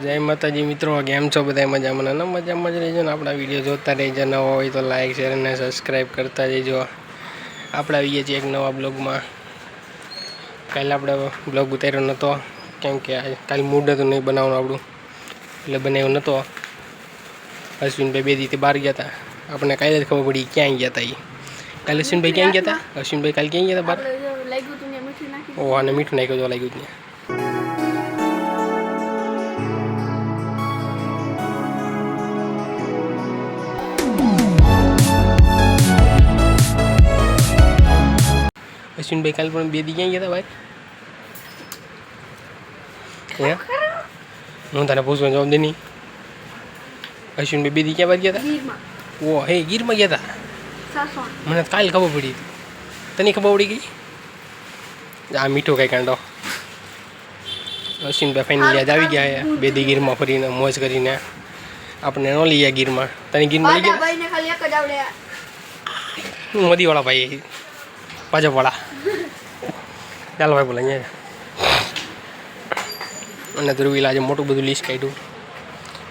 જય માતાજી મિત્રો કેમ છો બધા? મજામાં? ને મજામાં જ રહેજો ને. આપણા વીડિયો જોતા રહેજો. નવા હોય તો લાઈક શેર અને સબસ્ક્રાઈબ કરતા રહેજો. આપણે આવીએ છીએ એક નવા બ્લોગમાં. કાલે આપણે બ્લોગ ઉતાર્યો નહોતો કેમ કે કાલે મૂડ હતું નહીં બનાવવાનું આપણું. એટલે બનાવ્યો નહોતો અશ્વિનભાઈ બે દીથી બહાર ગયા હતા આપણને કાલે જ ખબર પડી ક્યાં ગયા હતા એ કાલે અશ્વિનભાઈ ક્યાં ગયા હતા અશ્વિનભાઈ કાલે ક્યાં ગયા હતા બહાર? ઓહ અને મીઠું નાખ્યું જોવા લાગ્યું ત્યાં અશ્વિનભાઈ કાલ પણ બે દી ક્યાં ગયા હતા ભાઈ? હે? તને પૂછવા જવાબ દે નહીં. અશ્વિનભાઈ બે દી ક્યાં બાદ ગયા હતા ઓ હે ગીરમાં ગયા હતા મને કાલ ખબર પડી. તને ખબર પડી ગઈ? આ મીઠો કઈ કાંડો? અશ્વિનભાઈ ફાઇનલ યાદ આવી ગયા બે દી ગીરમાં ફરીને મોજ કરીને. આપણે ન લઈ ગયા ગીરમાં. તને ગીરમાં લઈ ગયા? મોદીવાળા ભાઈ ભાજપવાળા. ચાલો ભાઈ બોલે અહીંયા અને ધ્રુવીલ આજે મોટું બધું લિસ્ટ કાઢ્યું.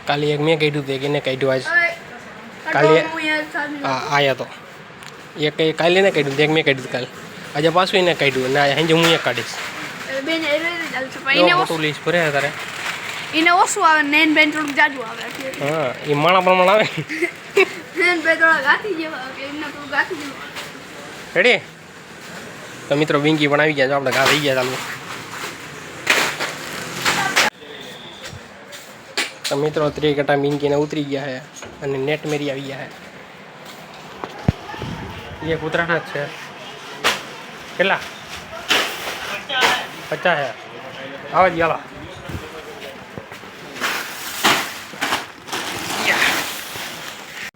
કાલે એક મેં કાઢ્યું હતું એક એને કાઢ્યું આજ. કાલે- આ આયા તો એક કાલે એને કાઢ્યું એક મેં કાઢ્યું કાલે. આજે પાછું એને કાઢ્યું અને આજે હું કાઢીશ. એ એવો એને મોટું ઓછું લિસ્ટ ભરે તારે. એને ઓછું આવે નેન બેન થોડુંક જાજુ આવે. હા એ માણા પ્રમાણ આવે. નેન બેન થોડા ગાથી જેવા આવે એમને થોડું ગાથી જેવા રેડી તો મિત્રો વિંકી પણ આવી ગયા જો આપણે ઘા થઈ ગયા ચાલુ તો મિત્રો ત્રિકટા વિંકીને ઉતરી ગયા છે અને નેટ મેરી આવી ગયા છે. એ કૂતરાના જ છે. કેટલા? પચાસ છે આવા ગયા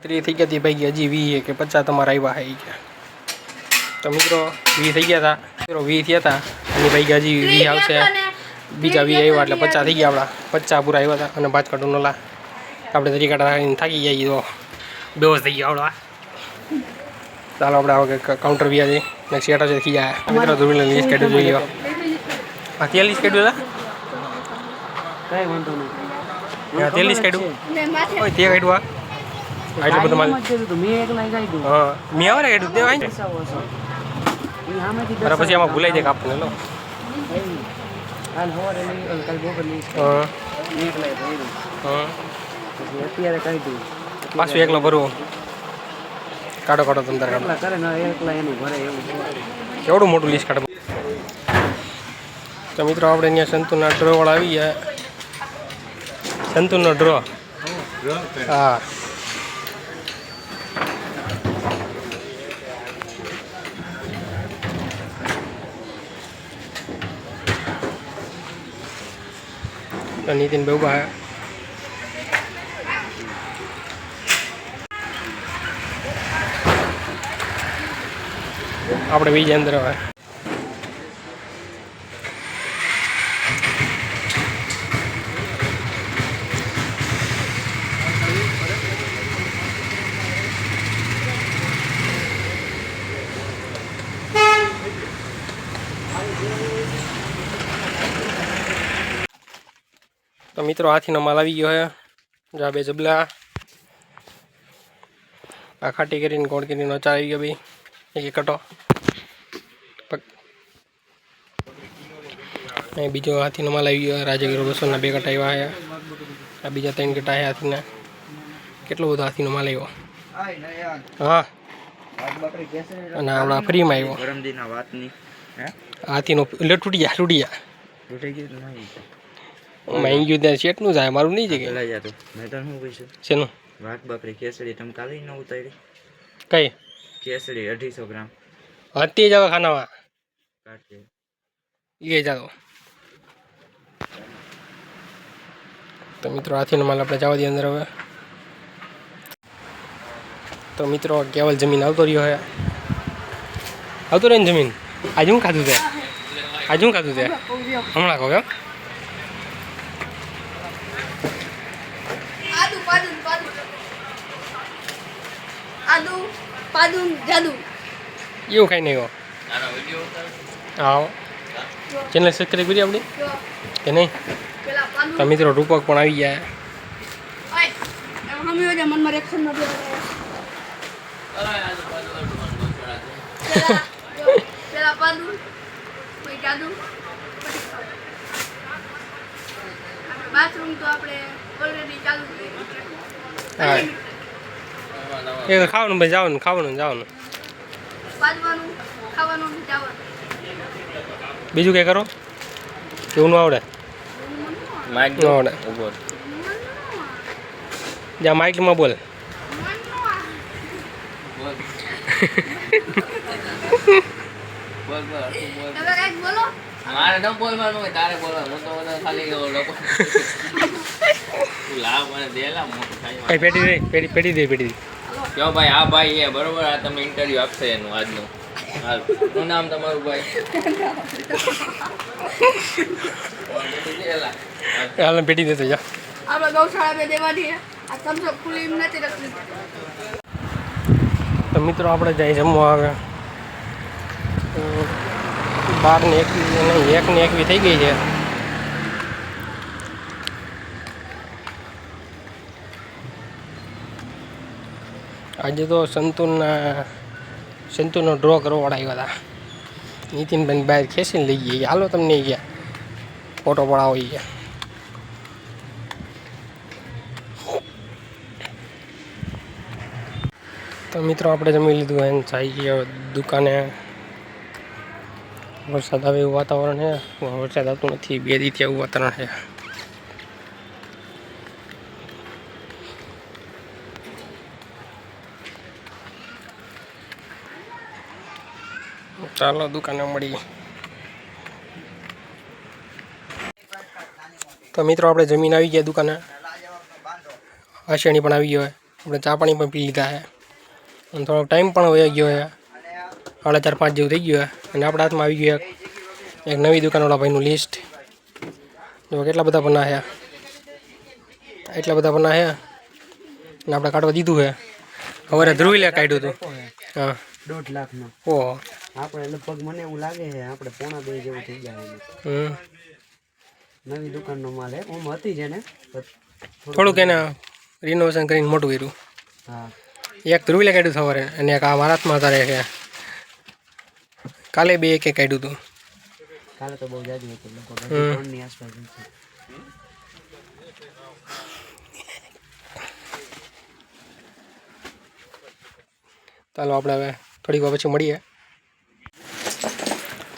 ત્રી થઈ ગયા ભાઈ, હજી વી કે પચાસ તમારા આવ્યા ઈ કે. તો મિત્રો વી થઈ ગયા હતા મિત્રો વી થયા હતા અને ભાઈ હજી વી આવશે. બીજા વી આવ્યા એટલે પચાસ થઈ ગયા આપણા. પચાસ પૂરા આવ્યા હતા અને પાંચ કાઢું નોલા. આપણે તરીકા કાઢા થાકી ગયા તો. બેહોશ થઈ ગયા આવડા ચાલો આપણે હવે કાઉન્ટર બી આજે ને શેટા છે થઈ જાય મિત્રો ધોઈને લીસ કાઢ્યું જોઈ લો હા ત્યાં લીસ કાઢ્યું હતા કઈ વાંધો નહીં હા લીસ કાઢ્યું તે કાઢ્યું આ આટલું બધું માલ મેં એકલા ગાઈ હા મેં આવે કાઢ્યું તે વાંચે. પછી આમાં ભૂલાઈ જાય કાપને લો પછી અત્યારે કાઢ્યું પાછું એકલો ભરવું. કાઢો કાઢો તમે તારે. કેવડું મોટું લિસ્ટ કાઢો. તો મિત્રો આપણે અહીંયા સંતુના ડ્રો વાળા આવી ગયા. સંતુનો ડ્રો. હા. તો નીતિન બહુ બા આપણે બીજા અંદર હવે તો મિત્રો હાથીનો માલ આવી ગયો હે જા બે જબલા. આ ખાટી કરીને ગોળ કરીને ચાર આવી ગયો ભાઈ એક એક કટો. અહીં બીજો હાથીનો માલ આવી ગયો રાજાગીરો બસોના બે કટા આવ્યા હે આ બીજા ત્રણ કટા છે હાથીના. કેટલો બધો હાથીનો માલ આવ્યો? હા. અને હમણાં ફ્રીમાં આવ્યો. હાથીનો એટલે તૂટી ગયા તૂટી ગયા. તૂટી ગયું તો ત્યાં શેટનું જાય મારું નહીં જગ્યા. લઈ જતો મેં તને શું પૂછ્યું શેનું? વાત બકરી કેસરી તમે કાલે ન ઉતારી? કઈ? કેસરી અઢીસો ગ્રામ. હતી જ હવે ખાનામાં. કાઢજે એ જાવ તો મિત્રો હાથીનો માલ આપણે જવા દઈએ અંદર હવે. તો મિત્રો કેવલ જમીન આવતો રહ્યો હે. આવતો રહે ને જમીન? આજે હું ખાધું તે? આજે હું ખાધું તે? હમણાં કહો એમ પાદુ જાદુ. એવું કઈ નહીં હો. આવો ચેનલ સબસ્ક્રાઈબ કરી આપણી? કે નહીં? પેલા તો મિત્રો રૂપક પણ આવી ગયા. બાથરૂમ તો આપણે ઓલરેડી ચાલુ એ ખાવાનું ભાઈ જવાનું ખાવાનું જવાનું ને. જવાનું. બીજું કંઈ કરો? કેવું નું આવડે. આવડે. જ્યાં માઇકમાં બોલ. મારે ન બોલવાનું હોય તારે બોલવાનું. તો ખાલી લોકો. પેટી દે પેટી પેટી દે પેટી દે. કયો ભાઈ? આ ભાઈ એ બરોબર આ તમે ઇન્ટરવ્યુ આપશે એનું આજનું. હાલ. શું નામ તમારું ભાઈ. હાલ પેટી દેતો જા. આપણે ગૌશાળા મેં દેવાની આ થમ્સઅપ ખુલ્લી એમ નથી રખડી તો મિત્રો આપણે જાય જમવા આવે બાર ને એકવી નહીં એક ને એકવી થઈ ગઈ છે. આજે તો સંતુરના સંતુરનો ડ્રો કરવાવાળા આવ્યા હતા નીતિનભાઈ બહાર ખેંચીને લઈ ગયા હાલો તમને ગયા ફોટો પડાવો ગયા તો મિત્રો આપણે જમી લીધું એમ જઈ ગયા દુકાને. વરસાદ આવે એવું વાતાવરણ છે. વરસાદ આવતો નથી. બે દીથી એવું વાતાવરણ છે. ચાલો દુકાને મળીએ. તો મિત્રો આપણે જમીન આવી ગયા દુકાને. આશેણી પણ આવી ગયો આપણે ચા પાણી પણ પી લીધા છે અને થોડોક ટાઈમ પણ વહી ગયો છે સાડા ચાર પાંચ જેવું થઈ ગયું છે અને આપણા હાથમાં આવી ગયું એક એક નવી દુકાનવાળા ભાઈનું લિસ્ટ જો કેટલા બધા બના છે એટલા બધા બના છે અને આપણે કાઢવા દીધું છે હવે ધ્રુવી લે કાઢ્યું હતું. હા. દોઢ લાખનો. ઓહો. આપણે લગભગ મને એવું લાગે છે આપણે પોણા બે જેવું થઈ જાય નવી દુકાનનો માલ હે. ઓમ હતી જેને ને થોડુંક એને રિનોવેશન કરીને મોટું કર્યું. હા. એક ધ્રુવીલે કાઢ્યું સવારે અને એક આ હાથમાં તારે છે. કાલે બે એક એક કાઢ્યું હતું. કાલે તો બહુ જાજુ હતું લગભગ. ત્રણની આસપાસ ચાલો આપણે હવે થોડીક વાર પછી મળીએ.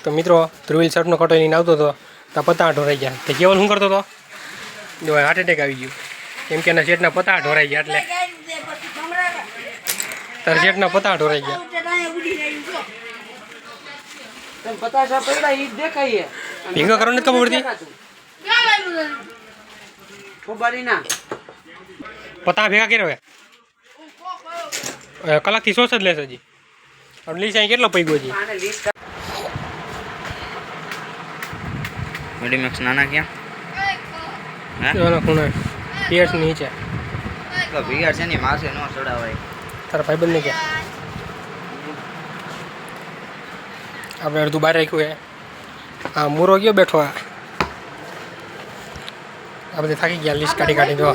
તો મિત્રો ધ્રુવીલ શર્ટનો કટો લઈને આવતો હતો તો પત્તા ઢોરાઈ ગયા. તે કેવલ શું કરતો હતો? જો હાર્ટ એટેક આવી ગયું. કેમ કે એના શેઠના પત્તા ઢોરાઈ ગયા એટલે. તારા શેઠના પત્તા ઢોરાઈ ગયા. ભેગા કરવાની નથી ખબર પડતી? ખબર ભેગા કર્યા કલાકથી સોસ જ લેશે હજી. લીસ અહીં કેટલો પૈગો હજી આને લિસ્ટ મેડિમેક્સ નાના ક્યાં? એનો ખૂણે પિયર્સ નીચે. તો ભીગાડ છે ને માસે ન ચડાવાય. તારા ભાઈબંધને ક્યાં? આપણે અડધું બહાર રાખ્યું છે આ મૂરો ગયો બેઠો આ. આ બધી થાકી ગયા લિસ્ટ કાઢી કાઢી જો.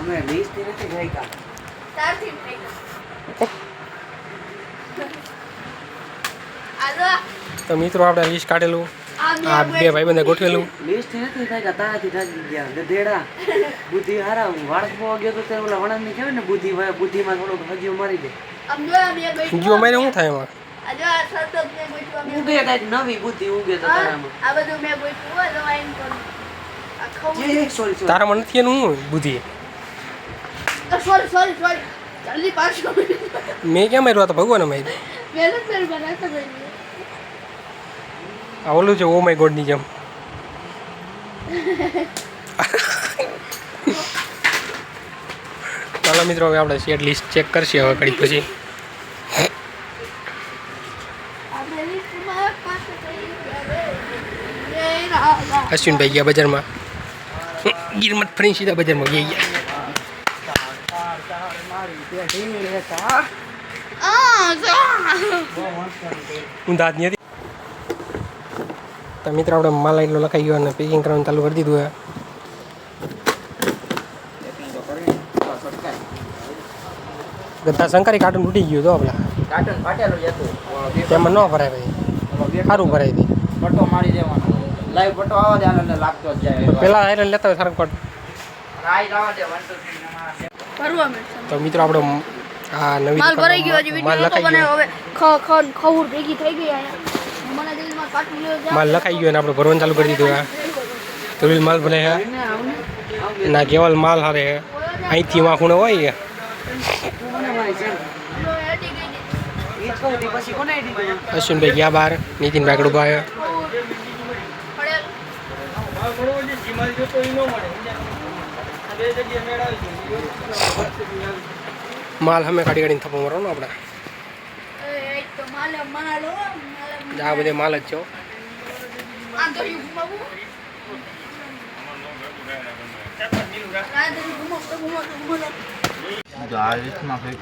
અમે લિસ્ટ નથી ગઈ કા તો મિત્રો આપણે લિસ્ટ કાઢેલું. આ બે ભાઈબંધે ગોઠવેલું. લિસ્ટ નથી થાય તારાથી થાકી ગયા. ગધેડા બુદ્ધિ હારા. વાળક ગયો તો તે ઓલા વણન ને કહેવાય ને બુદ્ધિ હોય બુદ્ધિમાં થોડોક હજીઓ મારી દે. જો મારે શું થાય એમાં? ઉગે કાંઈક નવી બુદ્ધિ ઉગે તો તારામાં. આ બધું મે ગોઠવું તો આઈન કોણ આ ખાવું સોરી સોરી તારામાં નથી એનું બુદ્ધિ? સોરી સોરી સોરી જલ્દી પાછો. મેં ક્યાં માર્યું? આ તો ભગવાન માર્યું. બનાવતા ભાઈ આ ઓલું છે, ઓ માય ગોડની જેમ. ચાલો મિત્રો, હવે આપણે શેડ લિસ્ટ ચેક કરશે હવે કડી પછી. ગયા અશ્વિનભાઈ ગયા બજારમાં. ગીરમત ફરી સીધા બજારમાં ગયા જા ઊંધા હતી? તો મિત્રો આપણે માલ એટલો લખાઈ ગયો અને પેકિંગ કરવાનું ચાલુ કરી દીધું ગધા શંકરી કાર્ટૂન તૂટી ગયું તો આપણા. કાર્ટન ફાટેલું હતું. તેમાં ન ભરાય ભાઈ. સારું ભરાય હતી પટ્ટો મારી દેવાનો. લાઈવ પટ્ટો આવા દે આને લાગતો જ જાય. પેલા આયરન લેતા હોય સારું કોટ રાઈટ દે વન ટુ થ્રી ભરવા મળશે. તો મિત્રો આપણે આ નવી માલ ભરાઈ ગયો હજી વીડિયો બનાવ્યો. હવે ખ ખ ખવર ભેગી થઈ ગઈ અહીંયા. માલ લખાઈ ગયો અને આપણે ભરવાનું ચાલુ કરી દીધું તુલિલ માલ ભલે હે. ના. કેવલ માલ હારે હે. અહીંથી માં ખૂણે હોય છે? પછી કોને અશ્વિનભાઈ ગયા બહાર. નીતિનભાઈ આગળ ઊભા માલ હમે કાઢી કાઢીને થપ્પો મારવાનો આપણે. આ બધે માલ જ છો હો.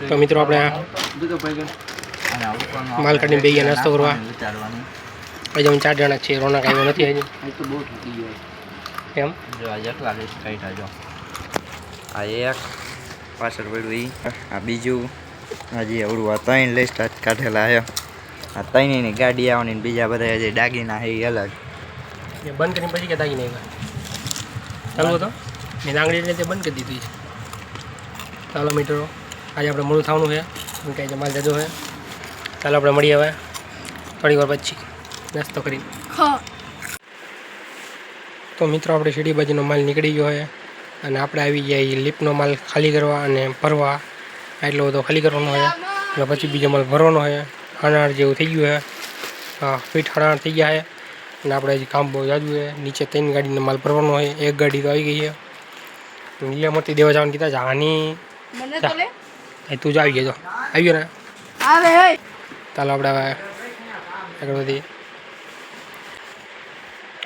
તો મિત્રો આપણે ગયો માલ કાઢીને બેગીએ નાસ્તો કરવા. હજી અમે ચાર જણા છીએ રોનક આવ્યો નથી હજી ગયો. જો આ એક પાછળ પડ્યું આ બીજું. હજી અવડું આ ત્રણ લિસ્ટ જ કાઢેલા છે. આ ત્રણેયની ગાડી આવવાની બીજા બધા જે દાગીના છે એ અલગ. એ બંધ કરીને પછી કે દાગી નહીં ચાલુ હતો મેં આંગળી એટલે તે બંધ કરી દીધી છે. ચાલો મીટરો આજે આપણે મોડું થવાનું છે. એમ કહે છે માલ જજો છે. ચાલો આપણે મળીએ હવે. થોડી વાર પછી. નાસ્તો કરી. ખ તો મિત્રો આપણે સીડી બાજુનો માલ નીકળી ગયો છે. અને આપણે આવી ગયા એ લીપનો માલ ખાલી કરવા અને ભરવા. એટલો બધો ખાલી કરવાનો હોય એટલે પછી બીજો માલ ભરવાનો છે. હાણાર જેવું થઈ ગયું છે હા ફીટ હાણાર થઈ ગયા છે અને આપણે હજી કામ બહુ જાજુ છે નીચે ત્રણ ગાડીનો માલ ભરવાનો હોય. એક ગાડી તો આવી ગઈ છે લીલામતી દેવા જવાનું કીધા જાની એ તું જ આવી ગયો. આવી ગયો ને? આવે ચાલો આપણે હવે આગળ વધીએ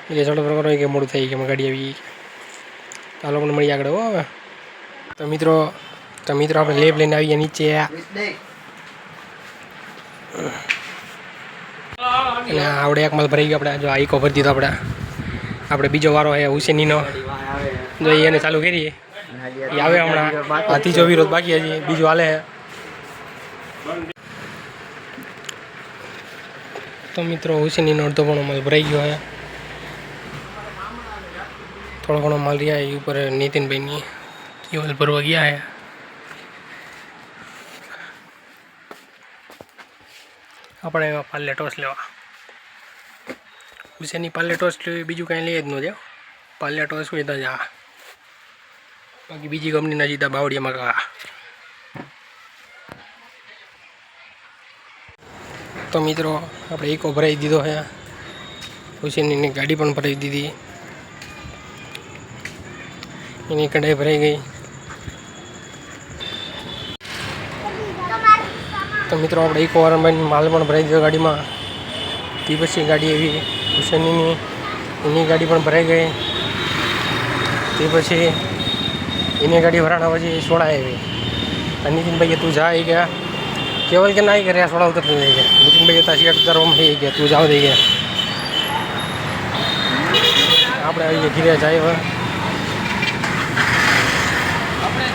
એટલે ચાલો પ્રકાર કે મોડું થઈ ગયું. ગાડી આવી ચાલો પણ મળીએ આગળ હો હવે. તો મિત્રો તો મિત્રો આપણે લેબ લઈને આવીએ નીચે. અને આવડે એક માલ ભરાઈ ગયો આપણે. જો આ ઈકો ભરી દીધો આપણે. આપણે બીજો વારો છે હુસેનીનો જો એને ચાલુ કરીએ. એ આવે હમણાં. આ ત્રીજો વિરોધ બાકી હજી. બીજો હાલે હે તો મિત્રો હુસેનીનો અડધો ઘણો માલ ભરાઈ ગયો છે. થોડો ઘણો માલ રહ્યા એ ઉપર નીતિનભાઈની. એ ભરવા ગયા છે. આપણે એમાં પાર્લે ટોસ લેવા. હુસેનની પાર્લે ટોસ લેવી, બીજું કાંઈ લઈએ જ ન જાઓ પાર્લે ટોસ હોય તો જ આ. બાકી બીજી કંપનીના સીધા બાવળિયામાં કા. તો મિત્રો, આપણે એકો ભરાઈ દીધો છે હુસેનની ગાડી પણ ભરાઈ દીધી. એની કઢાઈ ભરાઈ ગઈ. તો મિત્રો આપણે ઇકો વાળામાં માલ પણ ભરાઈ ગયો ગાડીમાં. તે પછી ગાડી એવી હુસેનીની એની ગાડી પણ ભરાઈ ગઈ. તે પછી એની ગાડી ભરાણા પછી સોડા આવી. અને નીતિનભાઈ તું જા આવી ગયા. કેવલ કે ના કર્યા સોડા ઉતરતું થઈ ગયા. નીતિનભાઈ તાસી ઉતારવામાં થઈ ગયા. તું જાવ થઈ ગયા. આપણે આવી ગયા, ઘીરે જાય હવે.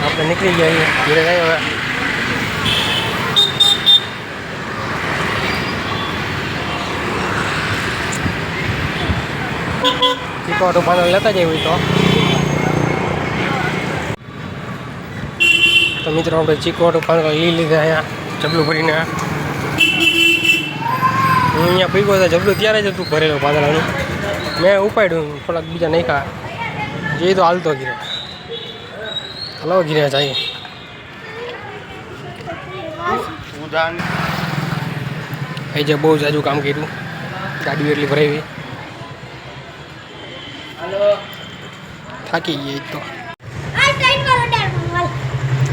આપણે નીકળી ગયા ઘીરે જાય હવે. ચીકવાટું પાણી લેતા હોય તો તો મિત્રો આપણે ચીકવાટું પાણી લઈ લીધા અહીંયા જબલું ભરીને હું અહીંયા પીગો તો જબલું ત્યારે જ હતું ભરેલું પાંદડાનું મેં ઉપાડ્યું થોડાક બીજા નાખ્યા જે તો હાલતો ગીરે હલો ગીરે જાય એ જે બહુ જાજુ કામ કર્યું ગાડી એટલી ભરાવી થાકી ગઈ તો. આ ટાઈમ કરો ડર મંગલ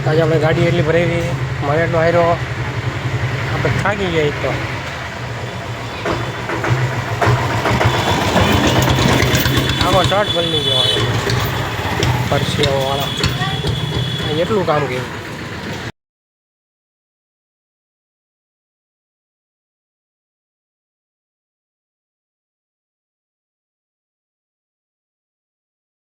આજે આપણે ગાડી એટલી ભરાવી મને એટલો હાર્યો આપણે થાકી ગયા તો. આખો શર્ટ બદલી ગયો પરસેવો વાળા. એટલું કામ કર્યું.